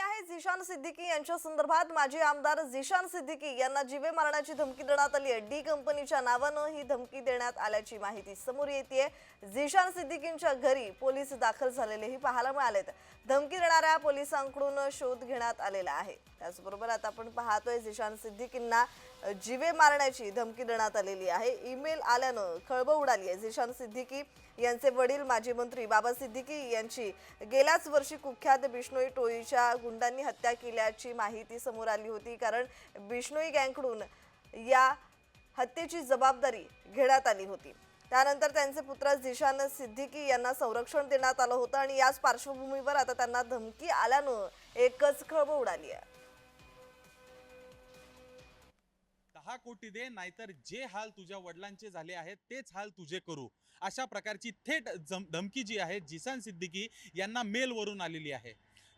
आहे झिशान सिद्दीकी. यांच्या संदर्भात माजी आमदार झिशान सिद्दीकी यांना जीवे मारण्याची धमकी देण्यात आली आहे. डी कंपनीच्या नावानं ही धमकी देण्यात आल्याची माहिती समोर येते झिशान सिद्दीकींच्या घरी पोलीस दाखल झालेलेही पाहायला मिळालेत. धमकी देणाऱ्या पोलिसांकडून शोध घेण्यात आलेला आहे. त्याचबरोबर आता आपण पाहतोय झिशान सिद्दीकींना जीवे मारण्याची धमकी देण्यात आलेली आहे. ईमेल आल्यानं खळबळ उडाली आहे. झिशान सिद्दीकी यांचे वडील माजी मंत्री बाबा सिद्दीकी यांची गेल्याच वर्षी कुख्यात बिष्णोई टोळीच्या गुंडांनी हत्या केल्याची माहिती समोर आली होती. कारण बिष्णोई गँगकडून या हत्येची जबाबदारी घेण्यात आली होती. त्यानंतर त्यांचे पुत्र झिशान सिद्दीकी यांना संरक्षण देण्यात आलं होतं आणि याच पार्श्वभूमीवर आता त्यांना धमकी आल्यानं एकच खळबळ उडाली आहे. दहा कोटी दे नाहीतर जे हाल तुझ्या वडिलांचे झाले आहेत तेच हाल तुझे करू. अशा प्रकारची थेट धमकी जी आहे जिसान सिद्दीकी यांना मेलवरून आलेली आहे.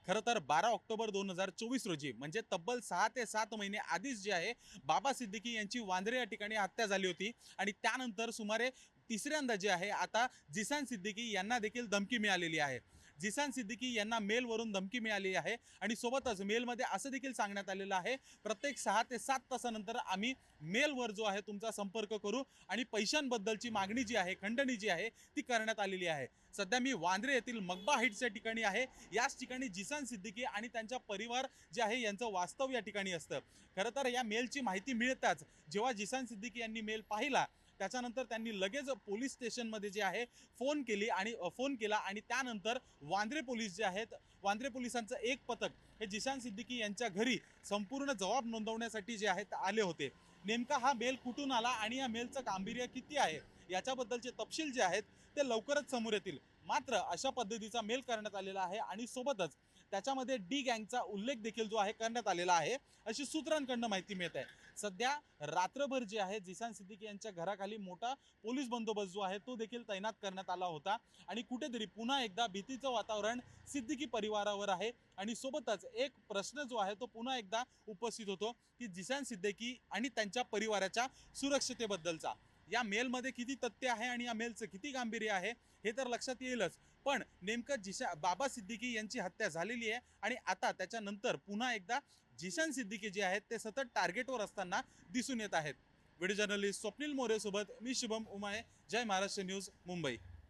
खरं तर बारा ऑक्टोबर दोन हजार चोवीस रोजी म्हणजे तब्बल सहा ते सात महिने आधीच जे आहे बाबा सिद्दीकी यांची वांद्रे या ठिकाणी हत्या झाली होती. आणि त्यानंतर सुमारे तिसऱ्यांदा जे आहे आता जिसान सिद्दीकी यांना देखील धमकी मिळालेली आहे. जिसान सिद्दीकी यांना मेलवरून धमकी मिळाली आहे आणि सोबतच मेलमध्ये असं देखील सांगण्यात आलेलं आहे प्रत्येक सहा ते सात तासानंतर आम्ही मेलवर जो आहे तुमचा संपर्क करू आणि पैशांबद्दलची मागणी जी आहे खंडणी जी आहे ती करण्यात आलेली आहे. सध्या मी वांद्रे येथील मगबा हाईट्स या ठिकाणी आहे. याच ठिकाणी जिसान सिद्दीकी आणि त्यांचा परिवार जे आहे यांचं वास्तव या ठिकाणी असतं. खरं तर या मेलची माहिती मिळताच जेव्हा जिसान सिद्दीकी यांनी मेल पाहिला त्याच्यानंतर त्यांनी लगेच पोलीस स्टेशनमध्ये जे आहे फोन केली आणि फोन केला आणि त्यानंतर वांद्रे पोलीस जे आहेत वांद्रे पोलिसांचं एक पथक हे जिशान सिद्दीकी यांच्या घरी संपूर्ण जबाब नोंदवण्यासाठी जे आहेत आले होते. नेमका हा मेल कुठून आला आणि या मेलचं गांभीर्य किती आहे याच्याबद्दलचे तपशील जे आहेत ते लवकरच समोर येतील. मात्र अशा पद्धतीचा मेल करण्यात आलेला आहे आणि सोबतच त्याच्यामध्ये डी गँगचा उल्लेख देखील जो आहे करण्यात आलेला आहे. अशी सूत्रांकडनं माहिती मिळत आहे. सध्या रात्रभर जे आहे जिसान सिद्दीकी यांच्या घराखाली मोठा पोलीस बंदोबस्त जो आहे तो देखील तैनात करण्यात आला होता. आणि कुठेतरी पुन्हा एकदा भीतीचं वातावरण सिद्दीकी परिवारावर आहे. आणि सोबतच एक प्रश्न जो आहे तो पुन्हा एकदा उपस्थित होतो की जिसान सिद्दीकी आणि त्यांच्या परिवाराच्या सुरक्षतेबद्दलचा. या मेलमध्ये किती तथ्य आहे आणि या मेलचं किती गांभीर्य आहे हे तर लक्षात येईलच. पण नेमकं जिशा बाबा सिद्दीकी यांची हत्या झालेली आहे आणि आता त्याच्यानंतर पुन्हा एकदा जिशान सिद्दीकी जे आहेत ते सतत टार्गेटवर असताना दिसून येत आहेत. व्हिडिओ जर्नलिस्ट स्वप्नील मोरेसोबत मी शुभम उमाळे जय महाराष्ट्र न्यूज मुंबई.